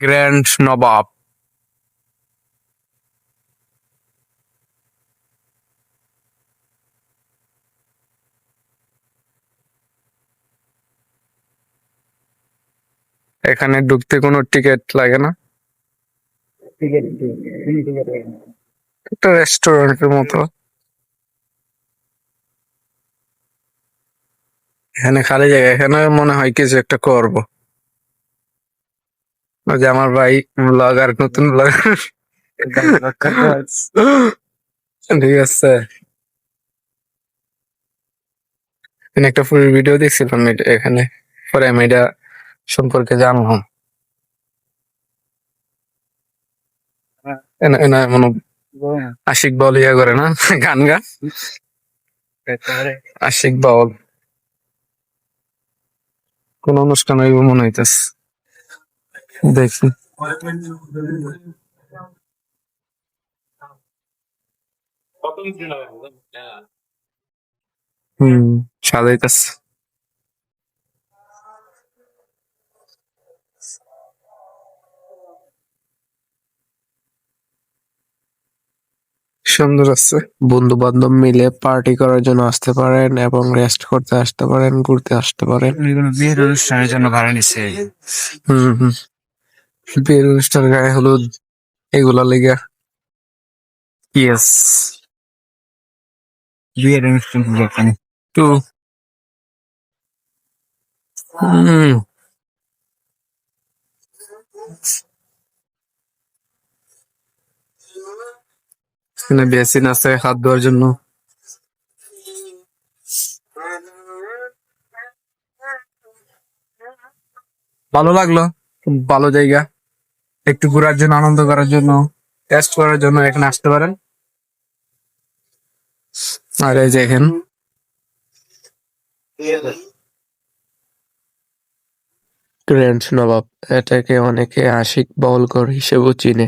Grand নবাব এখানে ঢুকতে কোনো টিকিট লাগে না? একটা রেস্টুরেন্টের মতো। এখানে খালি জায়গা এখানে মনে হয় কিছু একটা করব। যে আমার ভাই ব্লগার নতুন ব্লগার ঠিক আছে। একটা ফুল ভিডিও দেখছিলাম এখানে। পরে আমি এটা সম্পর্কে জানলাম। এনা এনা মনে আশিক বল ইয়া করে না? গান গা আশিক বাউল। কোন অনুষ্ঠান হইব মনে হইতেছে। দেখি হম সুন্দর আছে। বন্ধু বান্ধব মিলে পার্টি করার জন্য আসতে পারেন এবং রেস্ট করতে আসতে পারেন ঘুরতে আসতে পারেন। বিয়ের অনুষ্ঠানের জন্য ভাড়া নিছে হম হম। বিয়ের অনুষ্ঠান গায়ে হলুদ এগুলা লেগে। ইয়েস বিয়ের অনুষ্ঠান টু। হম। এখানে বেসিন আছে হাত ধোয়ার জন্য। ভালো লাগল ভালো জায়গা। একটু ঘোরার জন্য, আনন্দ করার জন্য টেস্ট করার জন্য এখানে আসতে পারেন। আর এই যে এখানে। গ্র্যান্ড নবাব এটাকে অনেকে আশিক বাউলগড় হিসেবেও চিনে।